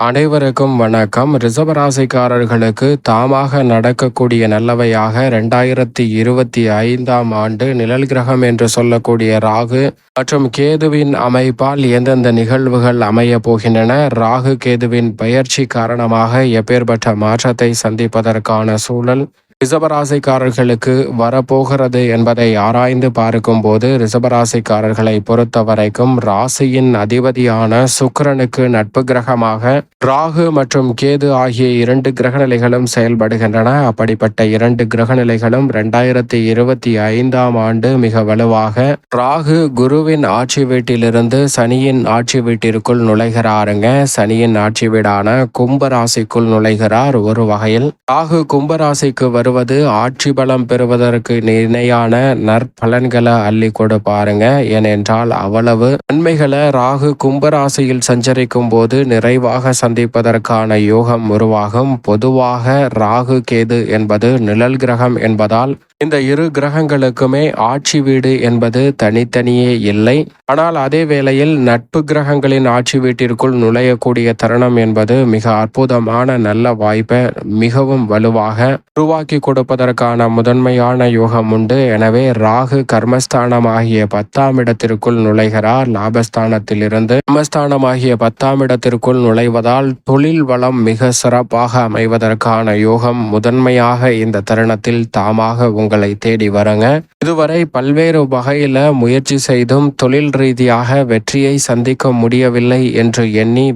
அனைவருக்கும் வணக்கம். ரிசர்வராசிக்காரர்களுக்கு தாமாக நடக்கக்கூடிய நல்லவையாக ரெண்டாயிரத்தி இருபத்தி ஐந்தாம் ஆண்டு நிழல் கிரகம் என்று சொல்லக்கூடிய ராகு மற்றும் கேதுவின் அமைப்பால் எந்தெந்த நிகழ்வுகள் அமைய போகின்றன ராகு கேதுவின் பயிற்சி காரணமாக எப்பேற்பட்ட மாற்றத்தை சந்திப்பதற்கான சூழல் ரிசபராசிக்காரர்களுக்கு வரப்போகிறது என்பதை ஆராய்ந்து பார்க்கும் போது ரிசபராசிக்காரர்களை பொறுத்த வரைக்கும் ராசியின் அதிபதியான சுக்கிரனுக்கு நட்பு கிரகமாக ராகு மற்றும் கேது ஆகிய இரண்டு கிரகநிலைகளும் செயல்படுகின்றன. அப்படிப்பட்ட இரண்டு கிரகநிலைகளும் இரண்டாயிரத்தி இருபத்தி ஐந்தாம் ஆண்டு மிக வலுவாக ராகு குருவின் ஆட்சி வீட்டிலிருந்து சனியின் ஆட்சி வீட்டிற்குள் நுழைகிறாருங்க. சனியின் ஆட்சி வீடான கும்பராசிக்குள் நுழைகிறார். ஒரு வகையில் ராகு கும்பராசிக்கு வரும் பெறுவது ஆட்சி பலம் பெறுவதற்கு இணையான நற்பலன்களை அள்ளி கொடுப்பாருங்க ஏனென்றால் அவ்வளவு நன்மைகளை ராகு கும்பராசியில் சஞ்சரிக்கும் போது நிறைவாக சந்திப்பதற்கான யோகம் உருவாகும். பொதுவாக ராகு கேது என்பது நிழல் கிரகம் என்பதால் இந்த இரு கிரகங்களுக்குமே ஆட்சி வீடு என்பது தனித்தனியே இல்லை. ஆனால் அதே வேளையில் நட்பு கிரகங்களின் ஆட்சி வீட்டிற்குள் நுழையக்கூடிய தருணம் என்பது மிக அற்புதமான நல்ல வாய்ப்பை மிகவும் வலுவாக உருவாக்கி கொடுப்பதற்கான முதன்மையான யோகம் உண்டு. எனவே ராகு கர்மஸ்தானம் ஆகிய பத்தாம் இடத்திற்குள் நுழைகிறார். லாபஸ்தானத்தில் இருந்து கர்மஸ்தானம் ஆகிய பத்தாம் இடத்திற்குள் நுழைவதால் தொழில் வளம் மிக சிறப்பாக அமைவதற்கான யோகம் முதன்மையாக இந்த தருணத்தில் தாமாக உங்கள் தேடி வரங்க. இதுவரை பல்வேறு வகையில முயற்சி செய்தும் தொழில் ரீதியாக வெற்றியை சந்திக்க முடியவில்லை என்று எண்ணி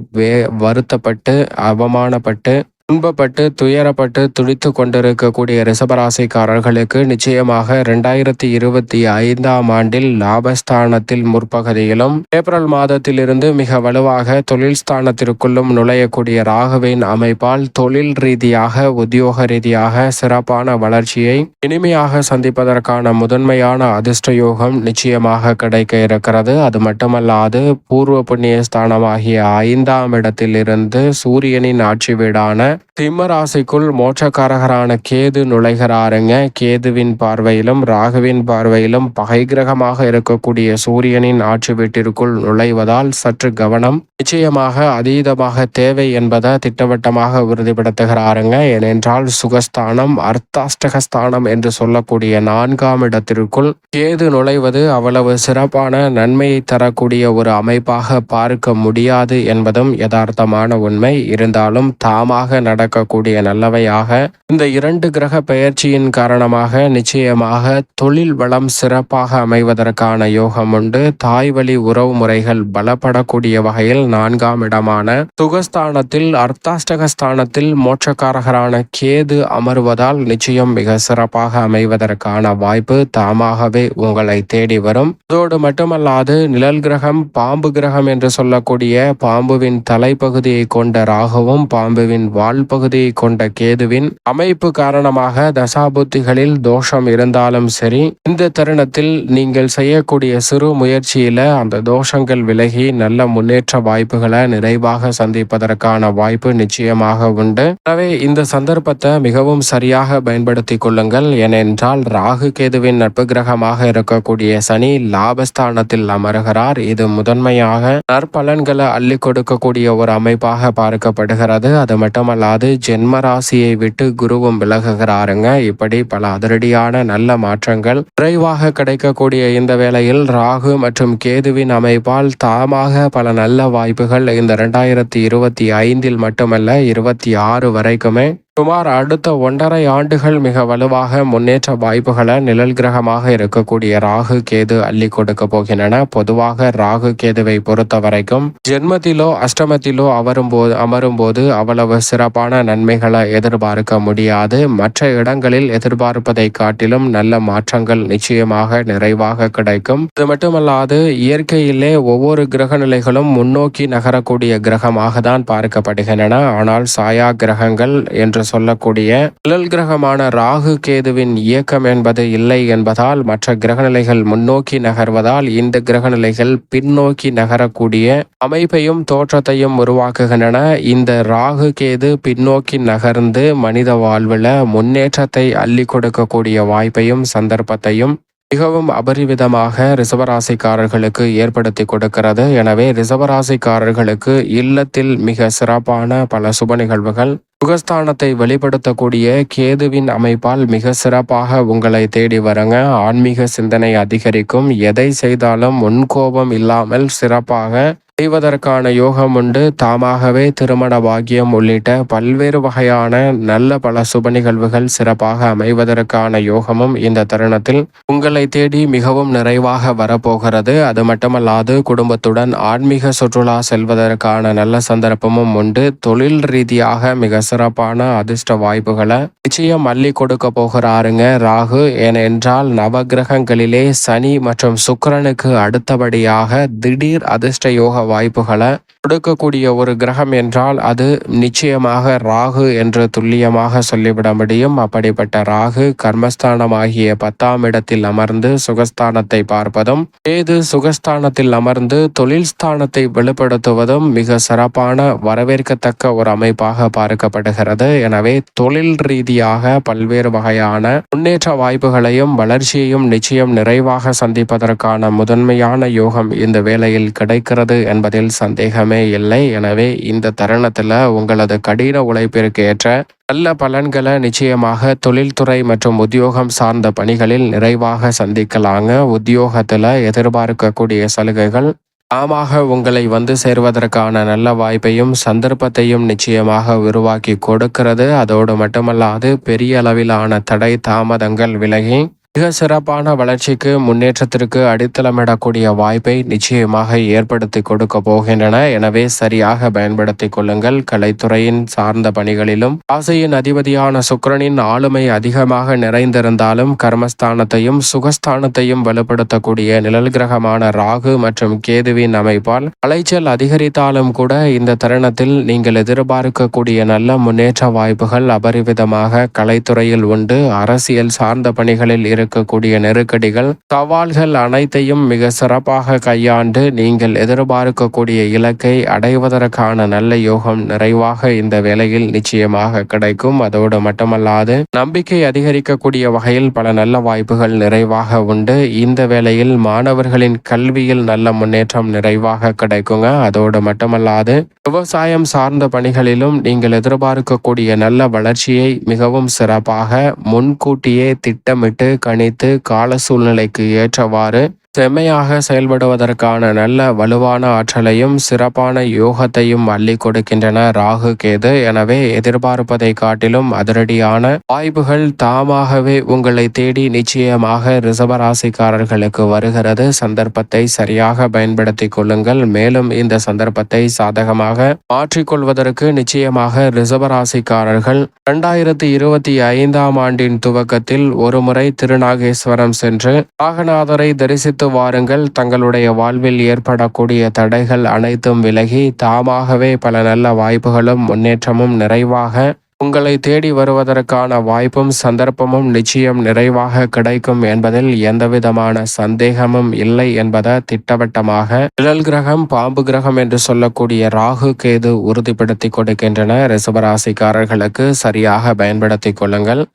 வருத்தப்பட்டு அவமானப்பட்டு துன்பப்பட்டு துயரப்பட்டு துடித்து கொண்டிருக்கக்கூடிய ரிசபராசிக்காரர்களுக்கு நிச்சயமாக இரண்டாயிரத்தி இருபத்தி ஐந்தாம் ஆண்டில் லாபஸ்தானத்தில் முற்பகுதியிலும் ஏப்ரல் மாதத்திலிருந்து மிக வலுவாக தொழில் ஸ்தானத்திற்குள்ளும் நுழையக்கூடிய ராகுவின் அமைப்பால் தொழில் ரீதியாக உத்தியோக ரீதியாக சிறப்பான வளர்ச்சியை இனிமையாக சந்திப்பதற்கான முதன்மையான அதிர்ஷ்ட யோகம் நிச்சயமாக கிடைக்க இருக்கிறது. அது மட்டுமல்லாது பூர்வ புண்ணிய ஸ்தானமாகிய ஐந்தாம் இடத்திலிருந்து சூரியனின் ஆட்சி வீடான சிம்மராசிக்குள் மோட்சக்காரகரான கேது நுழைகிறாருங்க. கேதுவின் பார்வையிலும் ராகுவின் பார்வையிலும் பகை கிரகமாக இருக்கக்கூடிய சூரியனின் ஆட்சி வீட்டிற்குள் நுழைவதால் சற்று கவனம் நிச்சயமாக அதீதமாக தேவை என்பதை திட்டவட்டமாக உறுதிப்படுத்துகிறாருங்க. ஏனென்றால் சுகஸ்தானம் அர்த்தாஷ்டகஸ்தானம் என்று சொல்லக்கூடிய நான்காம் இடத்திற்குள் கேது நுழைவது அவ்வளவு சிறப்பான நன்மையை தரக்கூடிய ஒரு அமைப்பாக பார்க்க முடியாது என்பதும் யதார்த்தமான உண்மை. இருந்தாலும் தாமாக நடக்கக்கூடிய நல்லவையாக. இந்த இரண்டு கிரக பெயர்ச்சியின் காரணமாக நிச்சயமாக தொழில் வளம் சிறப்பாக அமைவதற்கான யோகம் உண்டு. தாய் வழி உறவு முறைகள் பலப்படக்கூடிய வகையில் நான்காம் இடமான சுகஸ்தானத்தில் அர்த்தாஷ்டகஸ்தானத்தில் மோட்சக்காரகரான கேது அமர்வதால் நிச்சயம் மிக சிறப்பாக அமைவதற்கான வாய்ப்பு தாமாகவே உங்களை தேடி வரும். அதோடு மட்டுமல்லாது நிழல் கிரகம் பாம்பு கிரகம் என்று சொல்லக்கூடிய பாம்புவின் தலைப்பகுதியை கொண்ட ராகுவும் பாம்புவின் வாழ் பகுதியை கொண்ட கேதுவின் அமைப்பு காரணமாக தசாபுத்திகளில் தோஷம் இருந்தாலும் சரி இந்த தருணத்தில் நீங்கள் செய்யக்கூடிய சிறு முயற்சியில அந்த தோஷங்கள் விலகி நல்ல முன்னேற்ற வாய்ப்புகளை நிறைவாக சந்திப்பதற்கான வாய்ப்பு நிச்சயமாக உண்டு. எனவே இந்த சந்தர்ப்பத்தை மிகவும் சரியாக பயன்படுத்திக் கொள்ளுங்கள். ஏனென்றால் ராகு கேதுவின் நட்பு கிரகமாக இருக்கக்கூடிய சனி லாபஸ்தானத்தில் அமர்கிறார். இது முதன்மையாக நற்பலன்களை அள்ளி கொடுக்கக்கூடிய ஒரு அமைப்பாக பார்க்கப்படுகிறது. அது மட்டுமல்லாது ஜென்ம ராசியை விட்டு குருவும் விலகுகிறாருங்க. இப்படி பல அதிரடியான நல்ல மாற்றங்கள் விரைவாக கிடைக்கக்கூடிய இந்த வேளையில் ராகு மற்றும் கேதுவின் அமைப்பால் தாமாக பல நல்ல வாய்ப்புகள் இந்த இரண்டாயிரத்தி இருபத்தி ஐந்தில் மட்டுமல்ல இருபத்தி ஆறு வரைக்குமே சுமார் அடுத்த ஒன்றரை ஆண்டுகள் மிக வலுவாக முன்னேற்ற வாய்ப்புகளை நிழல் கிரகமாக இருக்கக்கூடிய ராகு கேது அள்ளி கொடுக்க போகின்றன. பொதுவாக ராகு கேதுவை பொறுத்த வரைக்கும் ஜென்மத்திலோ அஷ்டமத்திலோ அவரும் போது அமரும் போது அவ்வளவு சிறப்பான நன்மைகளை எதிர்பார்க்க முடியாது. மற்ற இடங்களில் எதிர்பார்ப்பதை காட்டிலும் நல்ல மாற்றங்கள் நிச்சயமாக நிறைவாக கிடைக்கும். இது மட்டுமல்லாது இயற்கையிலே ஒவ்வொரு கிரக நிலைகளும் முன்னோக்கி நகரக்கூடிய கிரகமாக தான் பார்க்கப்படுகின்றன. ஆனால் சாயா கிரகங்கள் என்று சொல்லக்கூடிய நிழல் கிரகமான ராகு கேதுவின் இயக்கம் என்பது இல்லை என்பதால் மற்ற கிரகநிலைகள் முன்னோக்கி நகர்வதால் இந்த கிரகநிலைகள் பின்னோக்கி நகரக்கூடிய அமைப்பையும் தோற்றத்தையும் உருவாக்குகின்றன. இந்த ராகு கேது பின்னோக்கி நகர்ந்து மனித வாழ்வில் முன்னேற்றத்தை அள்ளி கொடுக்கக்கூடிய வாய்ப்பையும் சந்தர்ப்பத்தையும் மிகவும் அபரிவிதமாக ரிசவராசிக்காரர்களுக்கு ஏற்படுத்தி கொடுக்கிறது. எனவே ரிசவராசிக்காரர்களுக்கு இல்லத்தில் மிக சிறப்பான பல சுப நிகழ்வுகள். சுகஸ்தானத்தை வெளிப்படுத்தக்கூடிய கேதுவின் அமைப்பால் மிக சிறப்பாக உங்களை தேடி வருங்க. ஆன்மீக சிந்தனை அதிகரிக்கும். எதை செய்தாலும் முன்கோபம் இல்லாமல் சிறப்பாக செய்வதற்கான யோகம் உண்டு. தாமாகவே திருமண பாக்கியம் உள்ளிட்ட பல்வேறு வகையான நல்ல பல சுப நிகழ்வுகள் சிறப்பாக அமைவதற்கான யோகமும் இந்த தருணத்தில் உங்களை தேடி மிகவும் நிறைவாக வரப்போகிறது. அது மட்டுமல்லாது குடும்பத்துடன் ஆன்மீக சுற்றுலா செல்வதற்கான நல்ல சந்தர்ப்பமும் உண்டு. தொழில் ரீதியாக மிக சிறப்பான அதிர்ஷ்ட வாய்ப்புகளை நிச்சயம் அள்ளி கொடுக்க போகிறாருங்க ராகு. ஏனென்றால் நவகிரகங்களிலே சனி மற்றும் சுக்கரனுக்கு அடுத்தபடியாக திடீர் அதிர்ஷ்ட யோக வாய்ப்புகளை கொடுக்கக்கூடிய ஒரு கிரகம் என்றால் அது நிச்சயமாக ராகு என்று துல்லியமாக சொல்லிவிட முடியும். அப்படிப்பட்ட ராகு கர்மஸ்தானமாகிய பத்தாம் இடத்தில் அமர்ந்து சுகஸ்தானத்தை பார்ப்பதும் ஏது சுகஸ்தானத்தில் அமர்ந்து தொழில் ஸ்தானத்தை வெளிப்படுத்துவதும் மிக சிறப்பான வரவேற்கத்தக்க ஒரு அமைப்பாக பார்க்கப்படுகிறது. எனவே தொழில் ரீதியாக பல்வேறு வகையான முன்னேற்ற வாய்ப்புகளையும் வளர்ச்சியையும் நிச்சயம் நிறைவாக சந்திப்பதற்கான முதன்மையான யோகம் இந்த வேளையில் கிடைக்கிறது என்பதில் சந்தேகமே இல்லை. எனவே இந்த தருணத்தில் உங்களது கடின உழைப்பிற்கு ஏற்ற நல்ல பலன்களை நிச்சயமாக தொழில்துறை மற்றும் உத்தியோகம் சார்ந்த பணிகளில் நிறைவாக சந்திக்கலாங்க. உத்தியோகத்தில் எதிர்பார்க்கக்கூடிய சலுகைகள் தாமாக உங்களை வந்து சேர்வதற்கான நல்ல வாய்ப்பையும் சந்தர்ப்பத்தையும் நிச்சயமாக உருவாக்கி கொடுக்கிறது. அதோடு மட்டுமல்லாது பெரிய அளவிலான தடை தாமதங்கள் விலகி மிக சிறப்பான வளர்ச்சிக்கு முன்னேற்றத்திற்கு அடித்தளமிடக்கூடிய வாய்ப்பை நிச்சயமாக ஏற்படுத்தி கொடுக்க போகின்றன. எனவே சரியாக பயன்படுத்திக் கொள்ளுங்கள். கலைத்துறையின் சார்ந்த பணிகளிலும் ஆசையின் அதிபதியான சுக்கிரனின் ஆளுமை அதிகமாக நிறைந்திருந்தாலும் கர்மஸ்தானத்தையும் சுகஸ்தானத்தையும் வலுப்படுத்தக்கூடிய நிழல் கிரகமான ராகு மற்றும் கேதுவின் அமைப்பால் அலைச்சல் அதிகரித்தாலும் கூட இந்த தருணத்தில் நீங்கள் எதிர்பார்க்கக்கூடிய நல்ல முன்னேற்ற வாய்ப்புகள் அபரிவிதமாக கலைத்துறையில் உண்டு. அரசியல் சார்ந்த பணிகளில் இரு இருக்கக்கூடிய நெருக்கடிகள் சவால்கள் அனைத்தையும் மிக சிறப்பாக கையாண்டு நீங்கள் எதிர்பார்க்கக்கூடிய இலக்கை அடைவதற்கான நல்ல யோகம் நிறைவாக இந்த வேளையில் நிச்சயமாக கிடைக்கும். அதோடு மட்டுமல்லாது நம்பிக்கை அதிகரிக்கக்கூடிய வகையில் பல நல்ல வாய்ப்புகள் நிறைவாக உண்டு. இந்த வேளையில் மாணவர்களின் கல்வியில் நல்ல முன்னேற்றம் நிறைவாக கிடைக்குங்க. அதோடு மட்டுமல்லாது விவசாயம் சார்ந்த பணிகளிலும் நீங்கள் எதிர்பார்க்கக்கூடிய நல்ல வளர்ச்சியை மிகவும் சிறப்பாக முன்கூட்டியே திட்டமிட்டு அணித்து கால சூழ்நிலைக்கு ஏற்றவாறு செம்மையாக செயல்படுவதற்கான நல்ல வலுவான ஆற்றலையும் சிறப்பான யோகத்தையும் அள்ளி கொடுக்கின்றன ராகு கேது. எனவே எதிர்பார்ப்பதை காட்டிலும் அதிரடியான வாய்ப்புகள் தாமாகவே உங்களை தேடி நிச்சயமாக ரிசவராசிக்காரர்களுக்கு வருகிறது. சந்தர்ப்பத்தை சரியாக பயன்படுத்திக் கொள்ளுங்கள். மேலும் இந்த சந்தர்ப்பத்தை சாதகமாக மாற்றிக்கொள்வதற்கு நிச்சயமாக ரிசவராசிக்காரர்கள் இரண்டாயிரத்தி இருபத்தி ஐந்தாம் ஆண்டின் துவக்கத்தில் ஒருமுறை திருநாகேஸ்வரம் சென்று நாகநாதரை தரிசித்து வாருங்கள் தங்களுடைய வாழ்வில் ஏற்படக்கூடிய தடைகள் அனைத்தும் விலகி தாமாகவே பல நல்ல வாய்ப்புகளும் முன்னேற்றமும் நிறைவாக உங்களை தேடி வருவதற்கான வாய்ப்பும் சந்தர்ப்பமும் நிச்சயம் நிறைவாக கிடைக்கும் என்பதில் எந்தவிதமான சந்தேகமும் இல்லை என்பதை திட்டவட்டமாக நிழல் கிரகம் பாம்பு கிரகம் என்று சொல்லக்கூடிய ராகு கேது உறுதிப்படுத்தி கொடுக்கின்றன. ரிசபராசிக்காரர்களுக்கு சரியாக பயன்படுத்திக் கொள்ளுங்கள்.